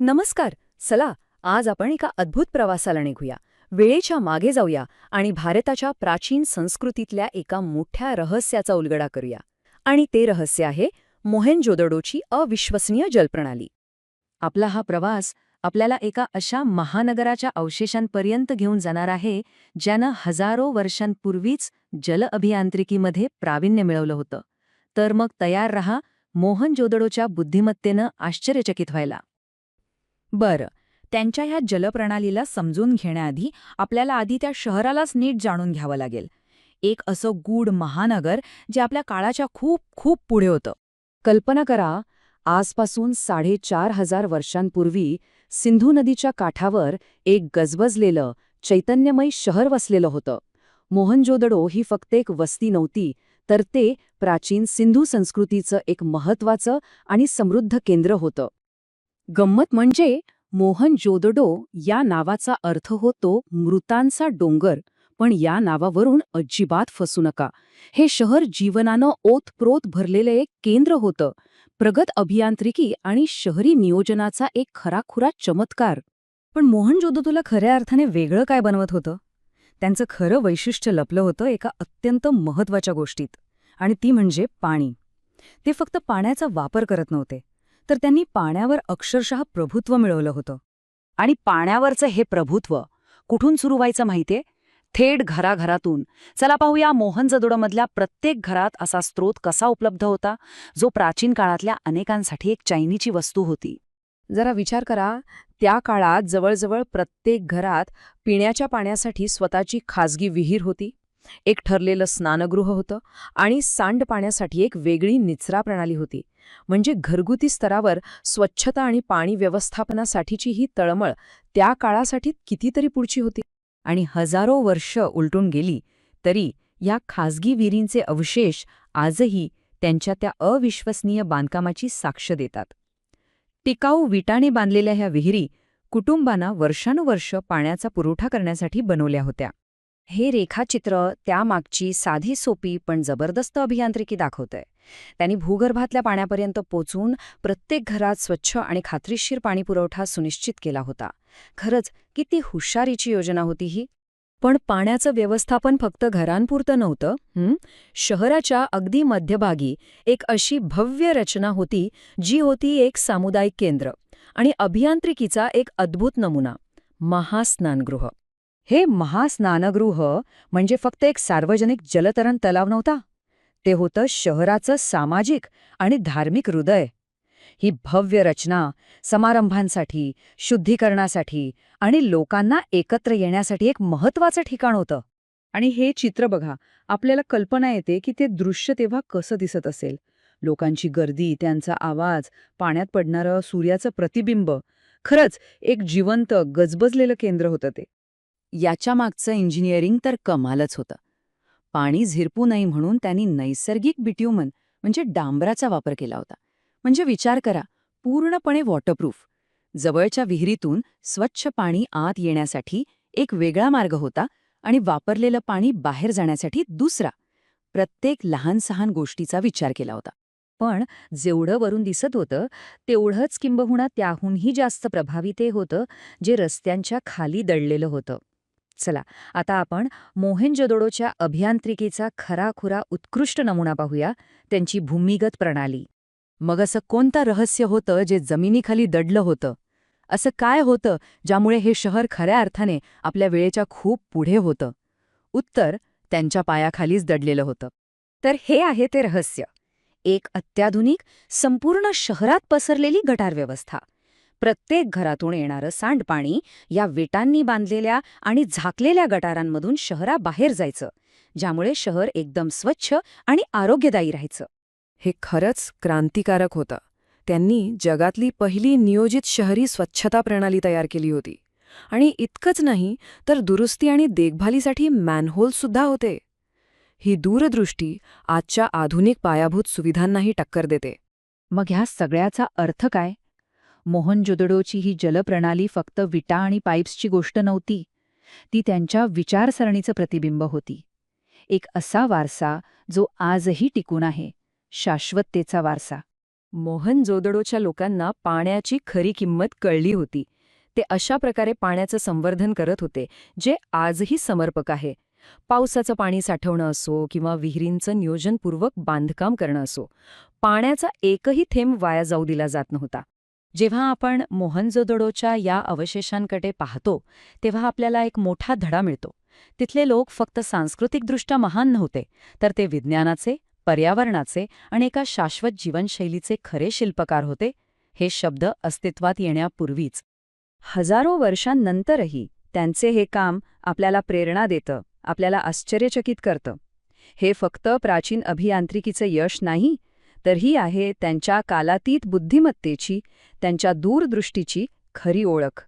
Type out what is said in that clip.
नमस्कार. चला आज आपण एका अद्भुत प्रवासाला निघूया. वेळेच्या मागे जाऊया आणि भारताच्या प्राचीन संस्कृतीतल्या एका मोठ्या रहस्याचा उलगडा करूया. आणि ते रहस्य आहे मोहेनजोदडोची अविश्वसनीय जलप्रणाली. आपला हा प्रवास आपल्याला एका अशा महानगराच्या अवशेषांपर्यंत घेऊन जाणार आहे ज्यानं हजारो वर्षांपूर्वीच जल अभियांत्रिकीमध्ये प्रावीण्य मिळवलं होतं. तर मग तयार रहा मोहनजोदडोच्या बुद्धिमत्तेनं आश्चर्यचकित व्हायला. बरं. त्यांच्या ह्या जलप्रणालीला समजून घेण्याआधी आपल्याला आधी त्या शहरालाच नीट जाणून घ्यावं लागेल. एक असं गूढ महानगर जे आपल्या काळाच्या खूप खूप पुढे होतं. कल्पना करा आजपासून साडेचार हजार वर्षांपूर्वी सिंधू नदीच्या काठावर एक गजबजलेलं चैतन्यमय शहर वसलेलं होतं. मोहनजोदडो ही फक्त एक वस्ती नव्हती तर ते प्राचीन सिंधू संस्कृतीचं एक महत्वाचं आणि समृद्ध केंद्र होतं. गंमत म्हणजे मोहनजोदडो या नावाचा अर्थ होतो मृतांचा डोंगर पण या नावावरून अजिबात फसू नका. हे शहर जीवनानं ओतप्रोत भरलेले एक केंद्र होतं प्रगत अभियांत्रिकी आणि शहरी नियोजनाचा एक खराखुरा चमत्कार. पण मोहनजोदडोला खऱ्या अर्थाने वेगळं काय बनवत होतं? त्यांचं खरं वैशिष्ट्य लपलं होतं एका अत्यंत महत्त्वाच्या गोष्टीत आणि ती म्हणजे पाणी. ते फक्त पाण्याचा वापर करत नव्हते. तर त्यांनी पाण्यावर अक्षरशः प्रभुत्व मिळवलं होतं. आणि पाण्यावरचं हे प्रभुत्व कुठून सुरू व्हायचं माहितीये? थेट घराघरातून. चला पाहूया मोहनजदोडमधल्या प्रत्येक घरात असा स्रोत कसा उपलब्ध होता जो प्राचीन काळातल्या अनेकांसाठी एक चैनीची वस्तू होती. जरा विचार करा त्या काळात जवळजवळ प्रत्येक घरात पिण्याच्या पाण्यासाठी स्वतःची खाजगी विहीर होती? एक ठरलेलं स्नानगृह होतं आणि सांडपाण्यासाठी एक वेगळी निचरा प्रणाली होती. म्हणजे घरगुती स्तरावर स्वच्छता आणि पाणी व्यवस्थापनासाठीची ही तळमळ त्या काळासाठी कितीतरी पुढची होती. आणि हजारो वर्ष उलटून गेली तरी या खाजगी विहिरींचे अवशेष आजही त्यांच्या त्या अविश्वसनीय बांधकामाची साक्ष देतात. टिकाऊ विटाने बांधलेल्या ह्या विहिरी कुटुंबांना वर्षानुवर्ष पाण्याचा पुरवठा करण्यासाठी बनवल्या होत्या. हे रेखाचित्र त्यामागची साधी सोपी पण जबरदस्त अभियांत्रिकी दाखवतंय. त्यांनी भूगर्भातल्या पाण्यापर्यंत पोचून प्रत्येक घरात स्वच्छ आणि खात्रीशीर पाणीपुरवठा सुनिश्चित केला होता. खरंच किती हुशारीची योजना होती ही. पण पाण्याचं व्यवस्थापन फक्त घरांपुरतं नव्हतं शहराच्या अगदी मध्यभागी एक अशी भव्य रचना होती जी होती एक सामुदायिक केंद्र आणि अभियांत्रिकीचा एक अद्भुत नमुना महास्नानगृह. हे महास्नानगृह म्हणजे फक्त एक सार्वजनिक जलतरण तलाव नव्हता. ते होतं शहराचं सामाजिक आणि धार्मिक हृदय. ही भव्य रचना समारंभांसाठी शुद्धीकरणासाठी आणि लोकांना एकत्र येण्यासाठी एक महत्वाचं ठिकाण होतं. आणि हे चित्र बघा आपल्याला कल्पना येते की ते दृश्य तेव्हा कसं दिसत असेल. लोकांची गर्दी त्यांचा आवाज पाण्यात पडणारं सूर्याचं प्रतिबिंब. खरंच एक जिवंत गजबजलेलं केंद्र होतं ते. याच्या मागचं इंजिनिअरिंग तर कमालच होतं. पाणी झिरपू नये म्हणून त्यांनी नैसर्गिक बिट्युमन म्हणजे डांबराचा वापर केला होता. म्हणजे विचार करा पूर्णपणे वॉटरप्रूफ जवळच्या विहिरीतून स्वच्छ पाणी आत येण्यासाठी एक वेगळा मार्ग होता आणि वापरलेलं पाणी बाहेर जाण्यासाठी दुसरा. प्रत्येक लहान सहान गोष्टीचा विचार केला होता. पण जेवढं वरून दिसत होतं तेवढंच किंबहुना त्याहूनही जास्त प्रभावी ते होतं जे रस्त्यांच्या खाली दडलेलं होतं. चला आता आपण मोहेंजोदोडोच्या अभियांत्रिकीचा खराखुरा उत्कृष्ट नमुना पाहूया त्यांची भूमिगत प्रणाली. मग असं कोणतं रहस्य होतं जे जमिनीखाली दडलं होतं? असं काय होतं ज्यामुळे हे शहर खऱ्या अर्थाने आपल्या वेळेच्या खूप पुढे होतं? उत्तर त्यांच्या पायाखालीच दडलेलं होतं. तर हे आहे ते रहस्य. एक अत्याधुनिक संपूर्ण शहरात पसरलेली गटार व्यवस्था प्रत्येक घरातून येणारं सांडपाणी या विटांनी बांधलेल्या आणि झाकलेल्या गटारांमधून शहराबाहेर जायचं ज्यामुळे शहर एकदम स्वच्छ आणि आरोग्यदायी राहायचं. हे खरंच क्रांतिकारक होतं. त्यांनी जगातली पहिली नियोजित शहरी स्वच्छता प्रणाली तयार केली होती. आणि इतकंच नाही तर दुरुस्ती आणि देखभालीसाठी मॅनहोलसुद्धा होते. ही दूरदृष्टी आजच्या आधुनिक पायाभूत सुविधांनाही टक्कर देते. मग ह्या सगळ्याचा अर्थ काय? मोहनजोदडोची ही जलप्रणाली फक्त विटा आणि पाईप्सची गोष्ट नव्हती. ती त्यांच्या विचारसरणीचं प्रतिबिंब होती. एक असा वारसा जो आजही टिकून आहे. शाश्वततेचा वारसा. मोहनजोदडोच्या लोकांना पाण्याची खरी किंमत कळली होती. ते अशा प्रकारे पाण्याचं संवर्धन करत होते जे आजही समर्पक आहे. पावसाचं पाणी साठवणं असो किंवा विहिरींचं नियोजनपूर्वक बांधकाम करणं असो पाण्याचा एकही थेंब वाया जाऊ दिला जात नव्हता. जेव्हा आपण मोहनजोदडोच्या या अवशेषांकडे पाहतो तेव्हा आपल्याला एक मोठा धडा मिळतो. तिथले लोक फक्त सांस्कृतिकदृष्ट्या महान नव्हते तर ते विज्ञानाचे पर्यावरणाचे आणि एका शाश्वत जीवनशैलीचे खरे शिल्पकार होते हे शब्द अस्तित्वात येण्यापूर्वीच. हजारो वर्षांनंतरही त्यांचे हे काम आपल्याला प्रेरणा देतं आपल्याला आश्चर्यचकित करतं. हे फक्त प्राचीन अभियांत्रिकीचं यश नाही तर ही आहे त्यांच्या कालातीत बुद्धिमत्तेची त्यांच्या दूरदृष्टीची खरी ओळख.